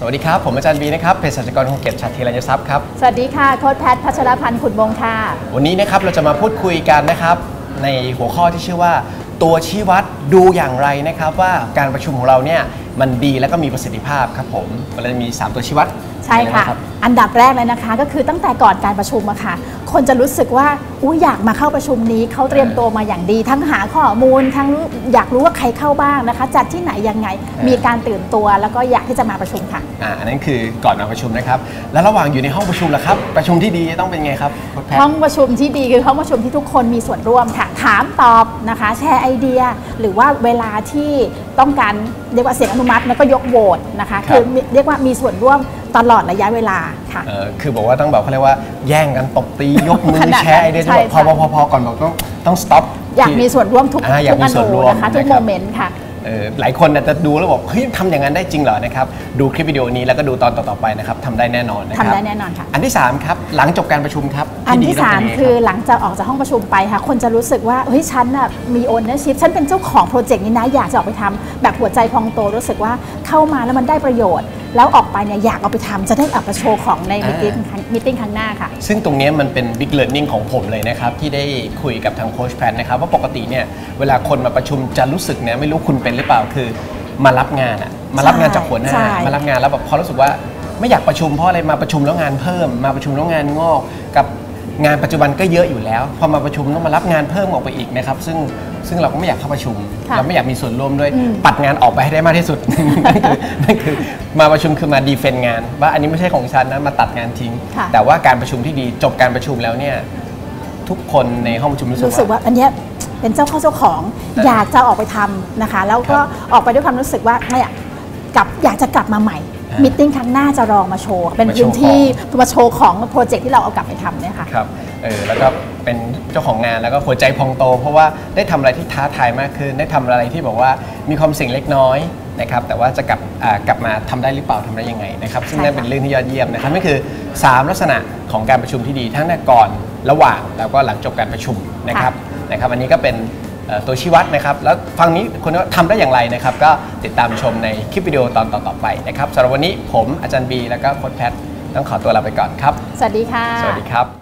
สวัสดีครับ ผมอาจารย์บีนะครับเภสัชกรคงเกียรติชัดธีรัญทรัพย์ครับ สวัสดีค่ะ โค้ชแพทย์พัชรพันธ์ขุนวงศ์ค่ะ วันนี้นะครับเราจะมาพูดคุยกันนะครับ ในหัวข้อที่ชื่อว่า ตัวชี้วัดดูอย่างไรนะครับ ว่าการประชุมของเราเนี่ย มันดีและก็มีประสิทธิภาพครับผมเราจะมี 3 ตัวชี้วัดใช่ค่ะนรับอันดับแรกเลยนะคะ ก็คือตั้งแต่ก่อนการประชุมอะค่ะ คนจะรู้สึกว่าอุ้ยอยากมาเข้าประชุมนี้เขาเตรียมตัวมาอย่างดี ทั้งหาข้อมูล ทั้งรู้อยากรู้ว่าใครเข้าบ้างนะคะ จัดที่ไหนยังไง มีการตื่นตัวแล้วก็อยากที่จะมาประชุมค่ะอ่าอันนั้นคือก่อนมาประชุมนะครับ แล้วระหว่างอยู่ในห้องประชุมล่ะครับ ประชุมที่ดีต้องเป็นไงครับโค้ชแพทห้องประชุมที่ดีคือห้องประชุมที่ทุกคนมีส่วนร่วมค่ะ ถามตอบนะคะ แชร์ไอเดีย หรือว่าเวลาที่ ต้องการเรียกว่าเสียงอนุมัติแล้วก็ยกโหวตนะคะคือเรียกว่ามีส่วนร่วมตลอดระยะเวลาค่ะเออคือบอกว่าต้องแบบเขาเรียกว่าแย่งกันตบตียกมือขนาดนั้นแชร์ไอเดียจะบอกพใช่อค่ะพอพอก่อนบอกต้องต้อง stop อยากมีส่วนร่วมทุกอ่าอยากทุกมีอส่วนนุร่วมนะคะทุกนะคโมรับเมนต์ค่ะเออหลายคนอาจจะดูแล้วบอกเฮ้ยทำอย่างนั้นได้จริงเหรอนะครับดูคลิปวิดีโอนี้แล้วก็ดูตอนต่อๆไปนะครับทำได้แน่นอนนะครับทำได้แน่นอนค่ะ อันที่3ครับหลังจบการประชุมครับอันที่ดีต้งเป็นยังไง3คือหลังจากออกจากห้องประชุมไปค่ะคนจะรู้สึกว่าเฮ้ยฉันน่ะมีโอนเนอร์ชิพฉันเป็นเจ้าของโปรเจกต์นี้นะอยากจะออกไปทำแบบหัวใจพองโตรู้สึกว่าเข้ามาแล้วมันได้ประโยชน์ แล้วออกไปเนี่ยอยากเอาไปทำจะได้เอาไปโชว์ของในมิติ้งมิติ้งครั้งหน้าค่ะ ซึ่งตรงเนี้ยมันเป็น big learning ของผมเลยนะครับ ที่ได้คุยกับทางโค้ชแพทนะครับว่าปกติเนี่ยเวลาคนมาประชุมจะรู้สึกเนี่ยไม่รู้คุณเป็นหรือเปล่าคือมารับงานอะมารับงานจากหัวหน้าใช่มารับงานแล้วแบบพอรู้สึกว่าไม่อยากประชุมเพราะอะไรมาประชุมแล้วงานเพิ่ม มาประชุมแล้วงานงอกกับ งานปัจจุบันก็เยอะอยู่แล้ว พอมาประชุมต้องมารับงานเพิ่มออกไปอีกนะครับ ซึ่งซึ่งเราก็ไม่อยากเข้าประชุม ค่ะเราไม่อยากมีส่วนร่วมด้วยอืมปัดงานออกไปให้ได้มากที่สุด นั่นคือนั่นคือมาประชุมคือมาดีเฟนงาน ว่าอันนี้ไม่ใช่ของฉันนะมาตัดงานทิ้ง ค่ะ แต่ว่าการประชุมที่ดีจบการประชุมแล้วเนี่ยทุกคนในห้องประชุมรู้รู้สึสึกกว่า ว่าอันเนี้ยเป็นเจ้าเข้าเจ้าของอออยากจะออกไปทำนะคะ แล้วก็ครับออกไปด้วยความรู้สึกว่าไม่อะกลับอยากจะกลับมาใหม่ อ่ามิติ้งครั้งหน้าจะลองมาโชว์ เป็นมาโชว์พื้นที่มาโชว์ของโปรเจกต์ที่เราเอากลับไปทำเนี่ยค่ะครับเออแล้วก็เป็นเจ้าของงานแล้วก็หัวใจพองโต เพราะว่าได้ทำอะไรที่ท้าทายมากขึ้น ได้ทำอะไรที่บอกว่ามีความเสี่ยงเล็กน้อยนะครับแต่ว่าจะกลับอ่ากลับมาทำได้หรือเปล่าทำได้ยังไงนะครับซึ่งใช่นั่นค่ะเป็นเรื่องที่ยอดเยี่ยมนะครับนี่คือ 3 ลักษณะของการประชุมที่ดีทั้งในก่อนระหว่างแล้วก็หลังจบการประชุมนะครับนะครับอันนี้ก็เป็นเอ่อ ตัวชี้วัดนะครับ แล้วฟังนี้คุณว่าทำได้อย่างไรนะครับ ก็ติดตามชมในคลิปวิดีโอตอนต่อๆไปนะครับสำหรับวันนี้ผมอาจารย์บี แล้วก็โค้ชแพทต้องขอตัวลาไปก่อนครับ สวัสดีค่ะ สวัสดีครับ